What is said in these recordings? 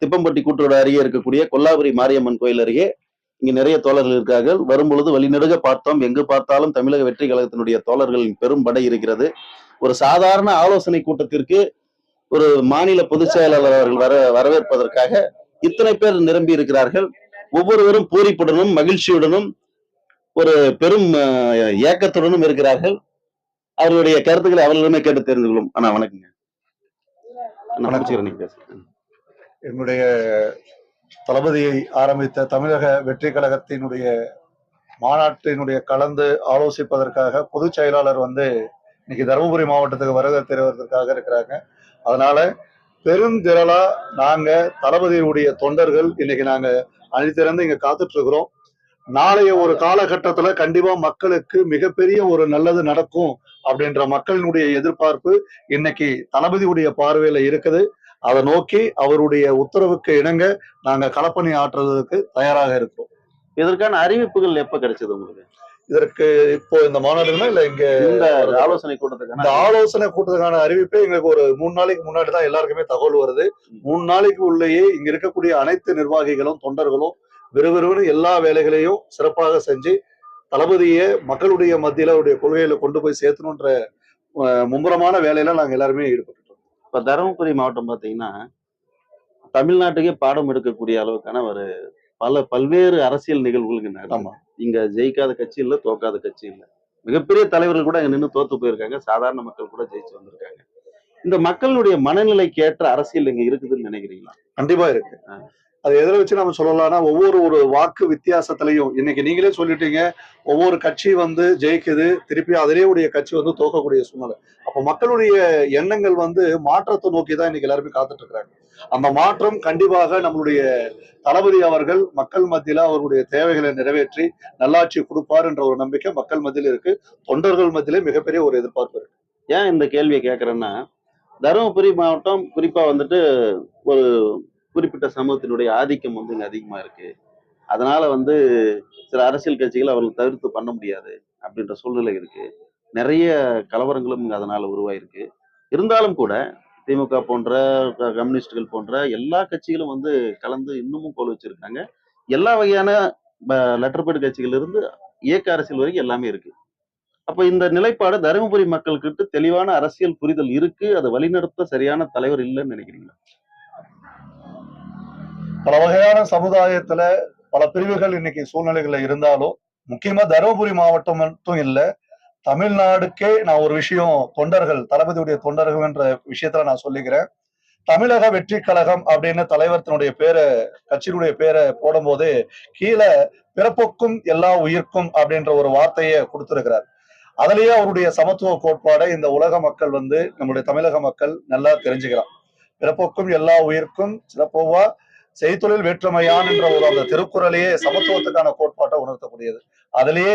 திப்பம்பட்டி கூட்டோட அருகே இருக்கக்கூடிய கொல்லாபுரி மாரியம்மன் கோயில் அருகே இங்க நிறைய தோழர்கள் இருக்கார்கள். வரும்பொழுது வழிநெடுக பார்த்தோம். எங்கு பார்த்தாலும் தமிழக வெற்றி கழகத்தினுடைய தோழர்களின் பெரும் படை இருக்கிறது. ஒரு சாதாரண ஆலோசனை கூட்டத்திற்கு ஒரு மாநில பொதுச் செயலாளர் அவர்கள் வர வரவேற்பதற்காக இத்தனை பேர் நிரம்பி இருக்கிறார்கள். ஒவ்வொருவரும் பூரிப்புடனும் மகிழ்ச்சியுடனும் ஒரு பெரும் ஏக்கத்துடனும் இருக்கிறார்கள். அவர்களுடைய கருத்துக்களை அவர்களிடமே கேட்டு தெரிந்து கொள்ளும் அண்ணா வணக்கங்க. நீங்க பேசுங்க. என்னுடைய தளபதியை ஆரம்பித்த தமிழக வெற்றி கழகத்தினுடைய மாநாட்டினுடைய கலந்து ஆலோசிப்பதற்காக பொதுச் செயலாளர் வந்து இன்னைக்கு தருமபுரி மாவட்டத்துக்கு வருகை தருவதற்காக இருக்கிறாங்க. அதனால பெருந்திரளா நாங்க தளபதியுடைய தொண்டர்கள் இன்னைக்கு நாங்க அணிதிறந்து இங்க காத்துட்டு இருக்கிறோம் நாளைய ஒரு காலகட்டத்துல கண்டிப்பா மக்களுக்கு மிகப்பெரிய ஒரு நல்லது நடக்கும் அப்படின்ற மக்களினுடைய எதிர்பார்ப்பு இன்னைக்கு தளபதியுடைய பார்வையில இருக்குது. அதை நோக்கி அவருடைய உத்தரவுக்கு இணங்க நாங்க களப்பணி ஆற்றுவதற்கு தயாராக இருக்கிறோம். இதற்கான அறிவிப்புகள் எப்ப கிடைச்சது உங்களுக்கு? இதற்கு இப்போ இந்த மாநாடுனா இல்ல இங்க இந்த ஆலோசனை இந்த கூட்டத்துக்கான ஆலோசனை கூட்டத்துக்கான அறிவிப்பே எங்களுக்கு ஒரு மூணு நாளைக்கு முன்னாடி தான் எல்லாருக்குமே தகவல் வருது. மூணு நாளைக்கு உள்ளேயே இங்க இருக்கக்கூடிய அனைத்து நிர்வாகிகளும் தொண்டர்களும் விறுவிறுன்னு எல்லா வேலைகளையும் சிறப்பாக செஞ்சு தளபதியை மக்களுடைய மத்தியில அவருடைய கொள்கையில கொண்டு போய் சேர்த்தணுன்ற மும்முரமான வேலையில நாங்க எல்லாருமே ஈடுபட்டுட்டோம் இப்ப தருமபுரி மாவட்டம் பாத்தீங்கன்னா தமிழ்நாட்டுக்கே பாடம் எடுக்கக்கூடிய அளவுக்கான ஒரு பல பல்வேறு அரசியல் நிகழ்வுகளுக்கு. ஆமா. இங்க ஜெயிக்காத கட்சி இல்ல தோக்காத கட்சி இல்ல. மிகப்பெரிய தலைவர்கள் கூட அங்க நின்று தோத்து போயிருக்காங்க. சாதாரண மக்கள் கூட ஜெயிச்சு வந்திருக்காங்க. இந்த மக்களுடைய மனநிலைக்கு ஏற்ற அரசியல் இங்க இருக்குதுன்னு நினைக்கிறீங்களா? கண்டிப்பா இருக்கு. அது எதில் வச்சு நம்ம சொல்லலாம்னா ஒவ்வொரு ஒரு வாக்கு வித்தியாசத்திலையும் இன்னைக்கு நீங்களே சொல்லிட்டீங்க ஒவ்வொரு கட்சி வந்து ஜெயிக்குது திருப்பி அதிலே உடைய கட்சி வந்து தோக்கக்கூடிய சூழ்நிலை. அப்போ மக்களுடைய எண்ணங்கள் வந்து மாற்றத்தை நோக்கி தான் இன்னைக்கு எல்லாருமே காத்துட்டு இருக்கிறாங்க அந்த மாற்றம் கண்டிப்பாக நம்மளுடைய தளபதி அவர்கள் மக்கள் மத்தியில அவருடைய தேவைகளை நிறைவேற்றி நல்லாட்சி கொடுப்பார் என்ற ஒரு நம்பிக்கை மக்கள் மத்தியில் இருக்கு. தொண்டர்கள் மத்தியிலே மிகப்பெரிய ஒரு எதிர்பார்ப்பு இருக்கு. ஏன் இந்த கேள்வியை கேட்கறேன்னா தருமபுரி மாவட்டம் குறிப்பாக வந்துட்டு ஒரு குறிப்பிட்ட சமூகத்தினுடைய ஆதிக்கம் வந்து இங்கே அதிகமா இருக்கு. அதனால வந்து சில அரசியல் கட்சிகள் அவர்கள் தவிர்த்து பண்ண முடியாது அப்படின்ற சூழ்நிலை இருக்கு. நிறைய கலவரங்களும் இங்கே அதனால உருவாயிருக்கு. இருந்தாலும் கூட திமுக போன்ற கம்யூனிஸ்டுகள் போன்ற எல்லா கட்சிகளும் வந்து கலந்து இன்னமும் கோல் வச்சிருக்காங்க. எல்லா வகையான லெட்டர் பேட் கட்சிகள் இருந்து இயக்க அரசியல் வரைக்கும் எல்லாமே இருக்கு. அப்ப இந்த நிலைப்பாடு தருமபுரி மக்கள்கிட்ட தெளிவான அரசியல் புரிதல் இருக்கு. அதை வழிநடத்த சரியான தலைவர் இல்லைன்னு நினைக்கிறீங்களா? பல வகையான சமுதாயத்துல பல பிரிவுகள் இன்னைக்கு சூழ்நிலைகள்ல இருந்தாலும் முக்கியமா தருமபுரி மாவட்டம் மட்டும் இல்ல தமிழ்நாடுக்கே நான் ஒரு விஷயம் தொண்டர்கள் தளபதியுடைய தொண்டர்கள் என்ற விஷயத்துல நான் சொல்லிக்கிறேன். தமிழக வெற்றி கழகம் அப்படின்னு தலைவர்த்தினுடைய பேரை கட்சியினுடைய பேரை போடும்போது கீழே பிறப்புக்கும் எல்லா உயிர்க்கும் அப்படின்ற ஒரு வார்த்தையை கொடுத்திருக்கிறார். அதுலயே அவருடைய சமத்துவ கோட்பாடை இந்த உலக மக்கள் வந்து நம்முடைய தமிழக மக்கள் நல்லா தெரிஞ்சுக்கிறான் பிறப்புக்கும் எல்லா உயிர்க்கும் சிறப்போவா செய்தொழில் வேற்றுமையான் என்ற ஒரு அந்த திருக்குறளையே சமத்துவத்துக்கான கோட்பாட்டை உணர்த்தக்கூடியது. அதுலயே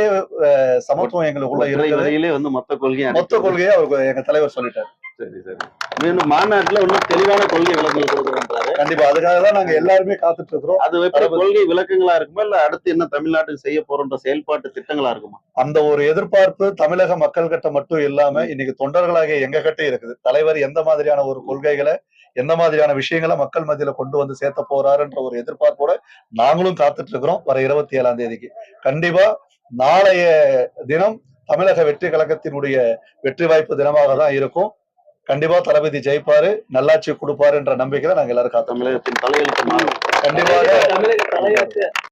சமத்துவம் எங்களுக்குள்ள ஒற்றை இருக்குது வரியிலே வந்து மொத்த கொள்கையை மொத்த கொள்கையை அவர் எங்க தலைவர் சொல்லிட்டார். சரி சரி. மீண்டும் மாநாட்டுல இன்னும் தெளிவான கொள்கை விளக்கங்கள் கொடுக்குறேன்றாரு கண்டிப்பா. அதுக்காக தான் நாங்க எல்லாருமே காத்துட்டு இருக்கிறோம். அது எப்படி கொள்கை விளக்கங்களா இருக்குமா இல்ல அடுத்து என்ன தமிழ்நாட்டுக்கு செய்ய போறோன்ற செயல்பாட்டு திட்டங்களா இருக்குமா? அந்த ஒரு எதிர்பார்ப்பு தமிழக மக்கள் கிட்ட மட்டும் இல்லாம இன்னைக்கு தொண்டர்களாகிய எங்க கிட்ட இருக்குது. தலைவர் எந்த மாதிரியான ஒரு கொள்கைகளை எந்த மாதிரியான விஷயங்களை மக்கள் மத்தியில கொண்டு வந்து சேர்த்த போறாருன்ற ஒரு எதிர்பார்ப்போட நாங்களும் காத்துட்டு இருக்கிறோம் வர இருபத்தி ஏழாம் தேதிக்கு. கண்டிப்பா நாளைய தினம் தமிழக வெற்றி கழகத்தினுடைய வெற்றி வாய்ப்பு தினமாக தான் இருக்கும். கண்டிப்பா தளபதி ஜெயிப்பாரு நல்லாட்சி கொடுப்பாரு என்ற நம்பிக்கையில நாங்க எல்லாரும் காத்தோம் தமிழகத்தின் தலையெழுத்து கண்டிப்பாக